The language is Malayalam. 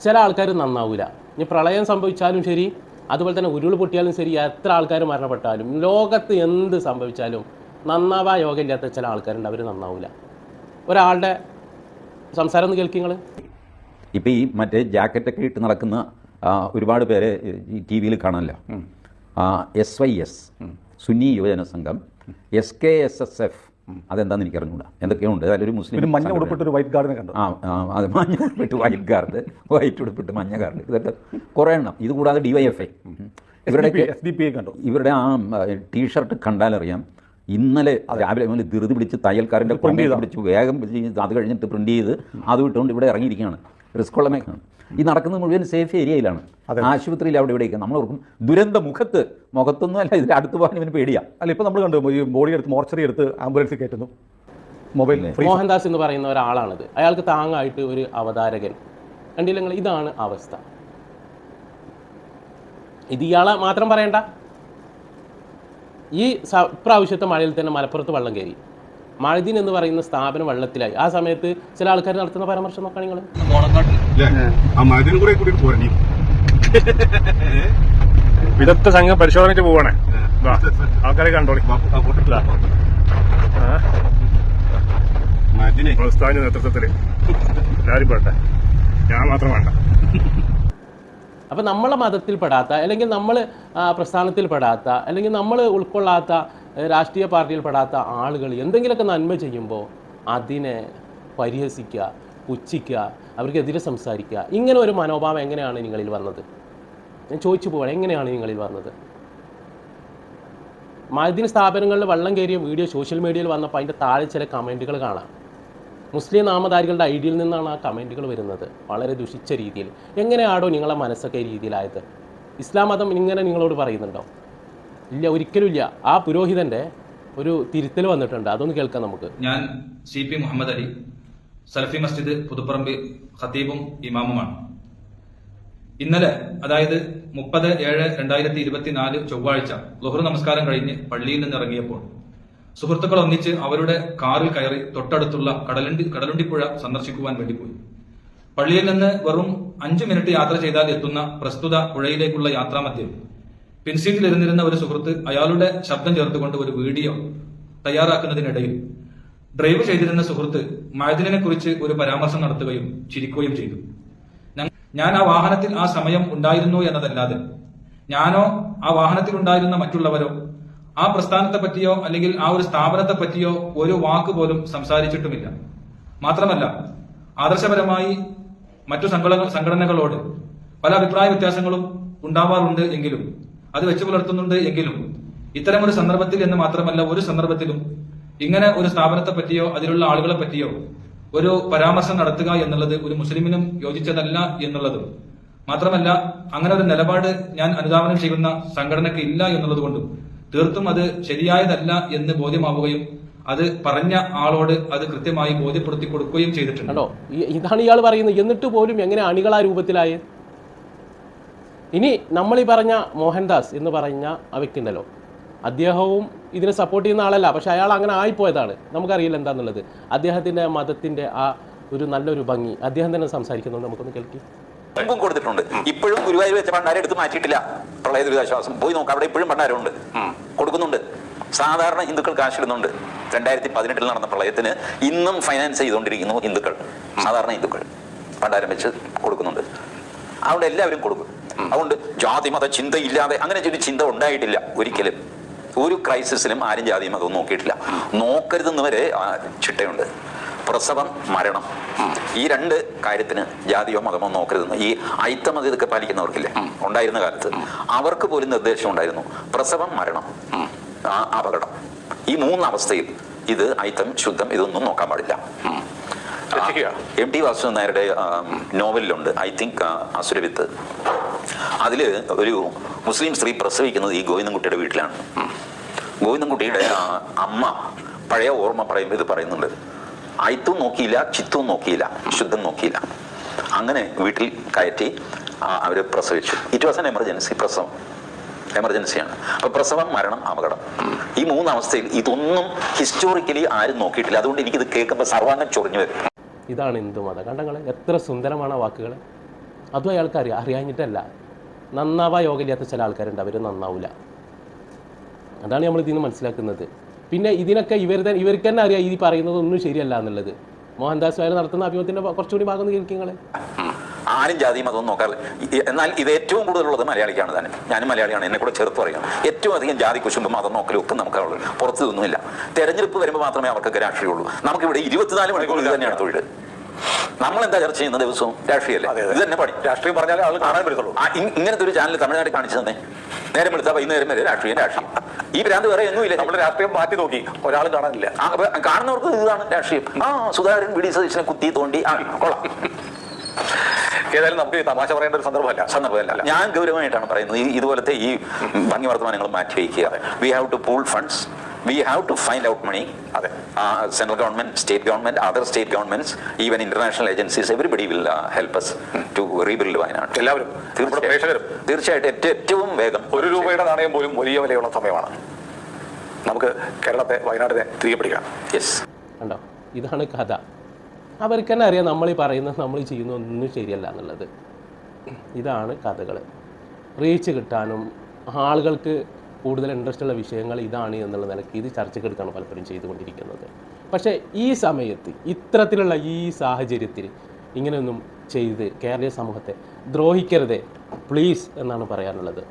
ചില ആൾക്കാർ നന്നാവില്ല ഇനി പ്രളയം സംഭവിച്ചാലും ശരി അതുപോലെ തന്നെ ഉരുൾ പൊട്ടിയാലും ശരി എത്ര ആൾക്കാർ മരണപ്പെട്ടാലും ലോകത്ത് എന്ത് സംഭവിച്ചാലും നന്നാവാ യോഗമില്ലാത്ത ചില ആൾക്കാരുണ്ട് അവർ നന്നാവില്ല ഒരാളുടെ സംസാരം ഒന്ന് കേൾക്കി നിങ്ങൾ ഇപ്പം ഈ മറ്റേ ജാക്കറ്റൊക്കെ ഇട്ട് നടക്കുന്ന ഒരുപാട് പേരെ ഈ ടി വിയിൽ കാണാമല്ലോ S Y S Sunni Yuvajana Sangham S K S S F അതെന്താണെന്ന് എനിക്ക് അറിഞ്ഞൂടാ എന്തൊക്കെയോ ഉണ്ട് അതിലൊരു മുസ്ലിം മഞ്ഞ ഉടുപ്പിട്ട് ഒരു വൈറ്റ് ഗാർഡിനെ കണ്ടു? ആ അത് മഞ്ഞ ഉടുപ്പിട്ട് വൈറ്റ് ഗാർഡ് വൈറ്റ് ഉടുപ്പിട്ട് മഞ്ഞ ഗാർഡ് ഇതൊക്കെ കുറേ എണ്ണം. ഇത് കൂടാതെ ഡി വൈ എഫ് ഐ ഇവരുടെ എസ് ഡി പി ഐ കണ്ടു? ഇവരുടെ ആ ടീഷർട്ട് കണ്ടാലറിയാം. ഇന്നലെ രാവിലെ മുതൽ ധൃതി പിടിച്ച് തയ്യൽക്കാരന്റെ പ്രിന്റ് ചെയ്ത്? പിടിച്ച് വേഗം പിടിച്ച് അത് കഴിഞ്ഞിട്ട് പ്രിന്റ് ചെയ്ത് അത് വിട്ടുകൊണ്ട് ഇവിടെ ഇറങ്ങിയിരിക്കുകയാണ്. റിസ്ക് ഉള്ള മേഖലയാണ്. ഈ നടക്കുന്നത് മുഴുവൻ സേഫ് ഏരിയയിലാണ്. ആശുപത്രിയിൽ അവിടെ ഇവിടെയൊക്കെ. നമ്മൾ ഓർക്കും ദുരന്ത മുഖത്ത് മുഖത്തൊന്നും അല്ല ഇതിന്റെ അടുത്ത് പോകാൻ ഇവന് പേടിയാ. അല്ല ഇപ്പൊ നമ്മൾ കണ്ടു ഈ ബോഡി എടുത്ത് മോർച്ചറി എടുത്ത് ആംബുലൻസിൽ കയറ്റുന്നു. മൊബൈൽ മോഹൻദാസ് എന്ന് പറയുന്ന ഒരാളാണിത്. അയാൾക്ക് താങ്ങായിട്ട് ഒരു അവതാരകൻ. കണ്ടില്ലെങ്കിൽ ഇതാണ് അവസ്ഥ. ഇത് ഇയാളെ മാത്രം പറയണ്ട. ഈ പ്രാവശ്യത്തെ ഇപ്രാവശ്യത്തെ മഴയിൽ തന്നെ മലപ്പുറത്ത് വെള്ളം കയറി. മഴദീൻ എന്ന് പറയുന്ന സ്ഥാപനം വെള്ളത്തിലായി. ആ സമയത്ത് ചില ആൾക്കാർ നടത്തുന്ന പരാമർശം നോക്കാം നിങ്ങൾ വിദഗ്ധ സംഘം പരിശോധനയ്ക്ക് പോവാണേ. വാ, ആൾക്കാരെ കണ്ടോളി. നേതൃത്വത്തിൽ. എല്ലാരും പെട്ടെ. ഞാൻ മാത്രം വേണ്ട. അപ്പം നമ്മളെ മതത്തിൽ പെടാത്ത അല്ലെങ്കിൽ നമ്മൾ പ്രസ്ഥാനത്തിൽ പെടാത്ത അല്ലെങ്കിൽ നമ്മൾ ഉൾക്കൊള്ളാത്ത രാഷ്ട്രീയ പാർട്ടിയിൽ പെടാത്ത ആളുകൾ എന്തെങ്കിലുമൊക്കെ നന്മ ചെയ്യുമ്പോൾ അതിനെ പരിഹസിക്കുക പുച്ഛിക്കുക അവർക്കെതിരെ സംസാരിക്കുക. ഇങ്ങനെ ഒരു മനോഭാവം എങ്ങനെയാണ് നിങ്ങളിൽ വന്നത്? ഞാൻ ചോദിച്ചു പോവാണ് എങ്ങനെയാണ് നിങ്ങളിൽ വന്നത്? മതിന് സ്ഥാപനങ്ങളിൽ വെള്ളം കയറിയ വീഡിയോ സോഷ്യൽ മീഡിയയിൽ വന്നപ്പോൾ അതിന്റെ താഴെ ചില കമന്റുകൾ കാണാം. മുസ്ലിം നാമധാരികളുടെ ഐഡിയയിൽ നിന്നാണ് ആ കമന്റുകൾ വരുന്നത് വളരെ ദുഷിച്ച രീതിയിൽ. എങ്ങനെയാണോ നിങ്ങളെ മനസ്സൊക്കെ രീതിയിലായത്? ഇസ്ലാം മതം ഇങ്ങനെ നിങ്ങളോട് പറയുന്നുണ്ടോ? ഇല്ല ഒരിക്കലുമില്ല. ആ പുരോഹിതന്റെ ഒരു തിരുത്തൽ വന്നിട്ടുണ്ട് അതൊന്ന് കേൾക്കാം നമുക്ക്. ഞാൻ സി പി മുഹമ്മദ് അലി സൽഫി മസ്ജിദ് പുതുപ്പറമ്പ് ഖത്തീബും ഇമാമുമാണ്. ഇന്നലെ അതായത് മുപ്പത് ഏഴ് രണ്ടായിരത്തി ഇരുപത്തിനാല് ചൊവ്വാഴ്ച ലുഹർ നമസ്കാരം കഴിഞ്ഞ് പള്ളിയിൽ നിന്ന് ഇറങ്ങിയപ്പോൾ സുഹൃത്തുക്കൾ ഒന്നിച്ച് അവരുടെ കാറിൽ കയറി തൊട്ടടുത്തുള്ള കടലുണ്ടി കടലുണ്ടിപ്പുഴ സന്ദർശിക്കുവാൻ വേണ്ടി പോയി. പള്ളിയിൽ നിന്ന് വെറും അഞ്ചു മിനിറ്റ് യാത്ര ചെയ്താൽ എത്തുന്ന പ്രസ്തുത പുഴയിലേക്കുള്ള യാത്രാമധ്യം പിൻസീറ്റിൽ ഇരുന്നിരുന്ന ഒരു സുഹൃത്ത് അയാളുടെ ശബ്ദം ചേർത്തുകൊണ്ട് ഒരു വീഡിയോ തയ്യാറാക്കുന്നതിനിടയിൽ ഡ്രൈവ് ചെയ്തിരുന്ന സുഹൃത്ത് മഴദിനെ കുറിച്ച് ഒരു പരാമർശം നടത്തുകയും ചിരിക്കുകയും ചെയ്തു. ഞാൻ ആ വാഹനത്തിൽ ആ സമയം ഉണ്ടായിരുന്നു എന്നതല്ലാതെ. ഞാനോ ആ വാഹനത്തിൽ ഉണ്ടായിരുന്ന മറ്റുള്ളവരോ ആ പ്രസ്ഥാനത്തെ പറ്റിയോ അല്ലെങ്കിൽ ആ ഒരു സ്ഥാപനത്തെ പറ്റിയോ ഒരു വാക്ക് പോലും സംസാരിച്ചിട്ടുമില്ല. മാത്രമല്ല ആദർശപരമായി മറ്റു സംഘടന സംഘടനകളോട് പല അഭിപ്രായ വ്യത്യാസങ്ങളും ഉണ്ടാവാറുണ്ട് എങ്കിലും അത് വെച്ചു പുലർത്തുന്നുണ്ട് എങ്കിലും ഇത്തരമൊരു സന്ദർഭത്തിൽ എന്ന് മാത്രമല്ല ഒരു സന്ദർഭത്തിലും ഇങ്ങനെ ഒരു സ്ഥാപനത്തെ പറ്റിയോ അതിലുള്ള ആളുകളെ പറ്റിയോ ഒരു പരാമർശം നടത്തുക എന്നുള്ളത് ഒരു മുസ്ലിമിനും യോജിച്ചതല്ല എന്നുള്ളതും. മാത്രമല്ല അങ്ങനെ ഒരു നിലപാട് ഞാൻ അനുധാവനം ചെയ്യുന്ന സംഘടനയ്ക്ക് ഇല്ല എന്നുള്ളത് കൊണ്ടും തീർത്തും അത് ശരിയായതല്ല എന്ന് ബോധ്യമാവുകയും അത് പറഞ്ഞ ആളോട് അത് കൃത്യമായി ബോധ്യപ്പെടുത്തി കൊടുക്കുകയും ചെയ്തിട്ടുണ്ട്. ഇതാണ് ഇയാൾ പറയുന്നത്. എന്നിട്ട് പോലും എങ്ങനെ അണികൾ ആ രൂപത്തിലായത് ഇനി നമ്മൾ ഈ പറഞ്ഞ മോഹൻദാസ് എന്ന് പറഞ്ഞ ആ വ്യക്തി ഉണ്ടല്ലോ. അദ്ദേഹവും ഇതിനെ സപ്പോർട്ട് ചെയ്യുന്ന ആളല്ല പക്ഷേ അയാൾ അങ്ങനെ ആയിപ്പോയതാണ്. നമുക്കറിയില്ല എന്താണെന്നുള്ളത് അദ്ദേഹത്തിന്റെ മതത്തിന്റെ ആ ഒരു നല്ലൊരു ഭംഗി. അദ്ദേഹം തന്നെ സംസാരിക്കുന്നുണ്ട്. നമുക്കൊന്ന് കേൾക്കി. മുമ്പും കൊടുത്തിട്ടുണ്ട്. ഇപ്പോഴും ഗുരുവായൂർ വെച്ച ഭണ്ഡാരം എടുത്ത് മാറ്റിയിട്ടില്ല. പ്രളയ ദുരിതാശ്വാസം. പോയി നോക്കാം അവിടെ ഇപ്പോഴും ഭണ്ഡാരമുണ്ട്. കൊടുക്കുന്നുണ്ട്. സാധാരണ ഹിന്ദുക്കൾ കാശിടുന്നുണ്ട്. രണ്ടായിരത്തി പതിനെട്ടിൽ നടന്ന പ്രളയത്തിന് ഇന്നും ഫൈനാൻസ് ചെയ്തുകൊണ്ടിരിക്കുന്നു ഹിന്ദുക്കൾ. സാധാരണ ഹിന്ദുക്കൾ ഭണ്ഡാരം വെച്ച് കൊടുക്കുന്നുണ്ട്. അതുകൊണ്ട് എല്ലാവരും കൊടുക്കും. അതുകൊണ്ട് ജാതി മത ചിന്തയില്ലാതെ അങ്ങനെ ഒരു ചിന്ത ഉണ്ടായിട്ടില്ല ഒരിക്കലും. ഒരു ക്രൈസിസിലും ആരും ജാതിയും അതൊന്നും നോക്കിയിട്ടില്ല. നോക്കരുതെന്ന് വരെ ചിട്ടയുണ്ട്. പ്രസവം മരണം. ഈ രണ്ട് കാര്യത്തിന് ജാതിയോ മതമോ നോക്കരുതെന്ന്. ഈ ഐത്തമത ഇതൊക്കെ പാലിക്കുന്നവർക്കില്ലേ? ഉണ്ടായിരുന്ന കാലത്ത്. അവർക്ക് പോലും നിർദ്ദേശം ഉണ്ടായിരുന്നു. പ്രസവം മരണം. ആ അപകടം. ഈ മൂന്ന് അവസ്ഥയിൽ ഇത് ഐത്തം ശുദ്ധം ഇതൊന്നും നോക്കാൻ പാടില്ല. എം ടി വാസുദേവൻ നായരുടെ നോവലിലുണ്ട്. I think Asuravithu. അതിൽ ഒരു മുസ്ലിം സ്ത്രീ പ്രസവിക്കുന്നത് ഈ ഗോവിന്ദൻകുട്ടിയുടെ വീട്ടിലാണ്. ഗോവിന്ദൻകുട്ടിയുടെ അമ്മ പഴയ ഓർമ്മ പറയുമ്പോൾ ഇത് പറയുന്നുണ്ട്. അയിത്തും നോക്കിയില്ല ചിത്തും നോക്കിയില്ല ശുദ്ധം നോക്കിയില്ല. അങ്ങനെ വീട്ടിൽ കയറ്റി അവർ പ്രസവിച്ചു. ഇറ്റ് വാസ് എൻ എമർജൻസി പ്രസവം. എമർജൻസിയാണ് അപ്പൊ പ്രസവം മരണം അപകടം. ഈ മൂന്ന് അവസ്ഥയിൽ ഇതൊന്നും ഹിസ്റ്റോറിക്കലി ആരും നോക്കിയിട്ടില്ല. അതുകൊണ്ട് എനിക്കിത് കേൾക്കുമ്പോൾ സർവാംഗം ചൊറിഞ്ഞു വരും. ഇതാണ് ഹിന്ദു മതം കണ്ടങ്ങൾ എത്ര സുന്ദരമാണ് വാക്കുകൾ അതും അയാൾക്ക് അറിയാം അറിയാഞ്ഞിട്ടല്ല. നന്നാവാൻ യോഗമില്ലാത്ത ചില ആൾക്കാരുണ്ട്. അവർ നന്നാവില്ല അതാണ് നമ്മൾ ഇതിൽ നിന്ന് മനസ്സിലാക്കുന്നത്. പിന്നെ ഇതിനൊക്കെ ഇവർ തന്നെ ഇവർക്ക് തന്നെ അറിയാം ഈ പറയുന്നതൊന്നും ശരിയല്ല എന്നുള്ളത്. മോഹൻദാസ് വായന നടത്തുന്ന അഭിമുഖത്തിന്റെ കുറച്ചുകൂടി ഭാഗം നിങ്ങൾ ആരും ജാതിയും അതൊന്നും നോക്കാറില്ല. എന്നാൽ ഇത് ഏറ്റവും കൂടുതലുള്ളത് മലയാളിക്കാണ് തന്നെ. ഞാനും മലയാളിയാണ്. എന്നെ കൂടെ ചെറുത്ത് പറയണം ഏറ്റവും അധികം ജാതി കുശുമ്പും മതം നോക്കലും ഒക്കെ പുറത്തു നിന്നുമില്ല. തെരഞ്ഞെടുപ്പ് വരുമ്പോൾ മാത്രമേ അവർക്കൊക്കെ രാഷ്ട്രീയമുള്ളൂ. നമുക്കിവിടെ ഇരുപത്തിനാല് മണിക്കൂർ തന്നെയാണ് തൊഴിൽ നമ്മൾ എന്താ ചർച്ച ചെയ്യുന്ന ദിവസവും? രാഷ്ട്രീയമല്ലേ ഇത് തന്നെ പണി. രാഷ്ട്രീയം പറഞ്ഞാൽ ആൾ കാണാൻ പറ്റത്തുള്ളൂ. ഇങ്ങനത്തെ ഒരു ചാനൽ തമിഴ്നാട് കാണിച്ചു തന്നെ. നേരം എടുത്താൽ വൈകുന്നേരം വരെ രാഷ്ട്രീയം രാഷ്ട്രീയം. ഈ ഭ്രാന്ത് വേറെ ഒന്നുമില്ല നമ്മുടെ രാഷ്ട്രീയം മാറ്റി നോക്കി. ഒരാൾ കാണാനില്ല. കാണുന്നവർക്ക് ഇതാണ് രാഷ്ട്രീയം. ആ സുധാകരൻ വി ഡി സതീശനെ കുത്തി തോണ്ടി. ആ കൊള്ളാം. ഏതായാലും നമുക്ക് തമാശ പറയേണ്ട ഒരു സന്ദർഭമല്ല. സന്ദർഭമല്ല. ഞാൻ ഗൗരവമായിട്ടാണ് പറയുന്നത്. ഇതുപോലത്തെ ഈ ഭംഗി വർത്തമാനങ്ങൾ മാറ്റി വയ്ക്കുക we have to pool funds we have to find out money അതെ. Central government state government other state governments even international agencies everybody will help us to rebuild Wayanad എല്ലാവരും. നമ്മുടെ തീർച്ചയായും. പ്രേക്ഷകരും. തീർച്ചയായിട്ടും ഏറ്റവും- ഏറ്റവും വേഗം ഒരു രൂപയുടെ നാണയം പോലും വലിയ വിലയുള്ള സമയമാണ്. നമുക്ക് കേരളത്തെ വയനാടിനെ തിരികെ പിടിക്കാം യെസ് കണ്ടോ? ഇതാണ് കഥ. അവർക്ക് തന്നെ അറിയാം നമ്മൾ ഈ പറയുന്നത് നമ്മൾ ചെയ്യുന്ന ഒന്നും ശരിയല്ല എന്നുള്ളത്. ഇതാണ് കഥകൾ റീച്ച് കിട്ടാനും ആളുകൾക്ക് കൂടുതൽ ഇൻട്രസ്റ്റ് ഉള്ള വിഷയങ്ങൾ ഇതാണ് എന്നുള്ള നിലയ്ക്ക് ഇത് ചർച്ചയ്ക്കെടുക്കാണ് പലപ്പോഴും ചെയ്തുകൊണ്ടിരിക്കുന്നത്. പക്ഷേ ഈ സമയത്ത് ഇത്തരത്തിലുള്ള ഈ സാഹചര്യത്തിൽ ഇങ്ങനെയൊന്നും ചെയ്ത് കേരളീയ സമൂഹത്തെ ദ്രോഹിക്കരുത്. പ്ലീസ് എന്നാണ് പറയാനുള്ളത്.